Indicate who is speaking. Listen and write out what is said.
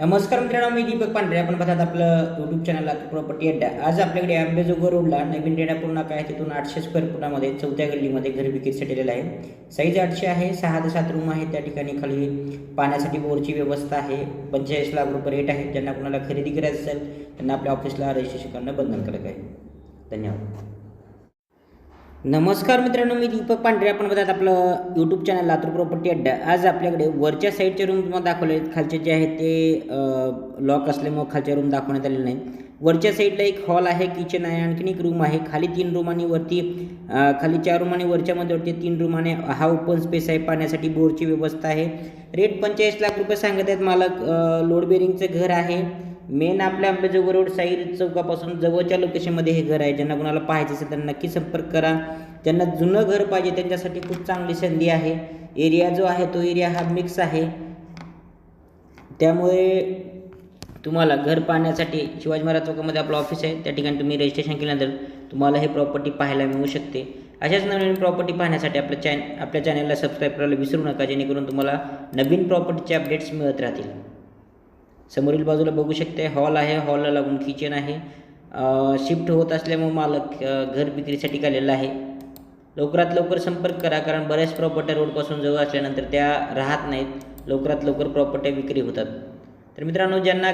Speaker 1: नमस्कार मित्रांनो मी दीपक पांढरे. आपण पाहतात आपलं यूट्यूब चॅनल प्रॉपर्टी अड्डा आज आपल्याकडे आंबेजोगाई रोडला नवीन रेडा पूर्ण आहे. तिथून आठशे स्क्वेअर फुटामध्ये चौथ्या गल्लीमध्ये घर विक्रीसाठी दिलेलं आहे. साईज आठशे आहे. सहा ते सात रूम आहे त्या ठिकाणी खाली पाण्यासाठी बोरची व्यवस्था आहे. पंचेचाळीस लाख रुपये रेट आहे. ज्यांना कोणाला खरेदी करायचं असेल त्यांना आपल्या ऑफिसला रजिस्ट्रेशन करणं बंधनकारक आहे. धन्यवाद. नमस्कार मित्रांनो मी दीपक पांढरे. आपण बघतात आपलं यूट्यूब चॅनल लातूर प्रॉपर्टी अड्डा. आज आपल्याकडे वरच्या साईडचे रूम तुम्हाला दाखवले आहेत खालचे जे आहेत ते लॉक असल्यामुळे खालच्या रूम दाखवण्यात आलेले नाही वरच्या साईडला एक हॉल आहे किचन आहे आणखीन एक रूम आहे. खाली तीन रूम आणि वरती खाली चार रूम आणि वरच्यामध्ये वरती तीन रूम आणि हा ओपन स्पेस आहे. पाण्यासाठी बोरची व्यवस्था आहे. रेट पंचेचाळीस लाख रुपये सांगत आहेत मालक. लोड बेरिंगचं घर आहे. मेन आपल्या अंबेजोगाई रोड साईड चौकापासून जवळच्या लोकेशनमध्ये हे घर आहे. ज्यांना कोणाला पाहायचं असेल त्यांना नक्की संपर्क करा. ज्यांना जुनं घर पाहिजे त्यांच्यासाठी खूप चांगली संधी आहे. एरिया जो आहे तो एरिया हा मिक्स आहे. त्यामुळे तुम्हाला घर पाहण्यासाठी शिवाजी महाराज चौकामध्ये आपलं ऑफिस आहे. त्या ठिकाणी तुम्ही रजिस्ट्रेशन केल्यानंतर तुम्हाला हे प्रॉपर्टी पाहायला मिळू शकते. अशाच नवीन प्रॉपर्टी पाहण्यासाठी आपल्या चॅन आपल्या चॅनलला सबस्क्राईब करायला विसरू नका जेणेकरून तुम्हाला नवीन प्रॉपर्टीचे अपडेट्स मिळत राहतील. समोरील बाजूला बघू शकते हॉल आहे हॉलला लागून किचन आहे. शिफ्ट होत असल्यामुळे मालक घर विक्रीसाठी आलेला आहे. लवकरात लवकर संपर्क करा कारण बऱ्याच प्रॉपर्ट्या रोडपासून जवळ असल्यानंतर त्या राहत नाहीत. लवकरात लवकर प्रॉपर्ट्या विक्री होतात. तर मित्रांनो ज्यांना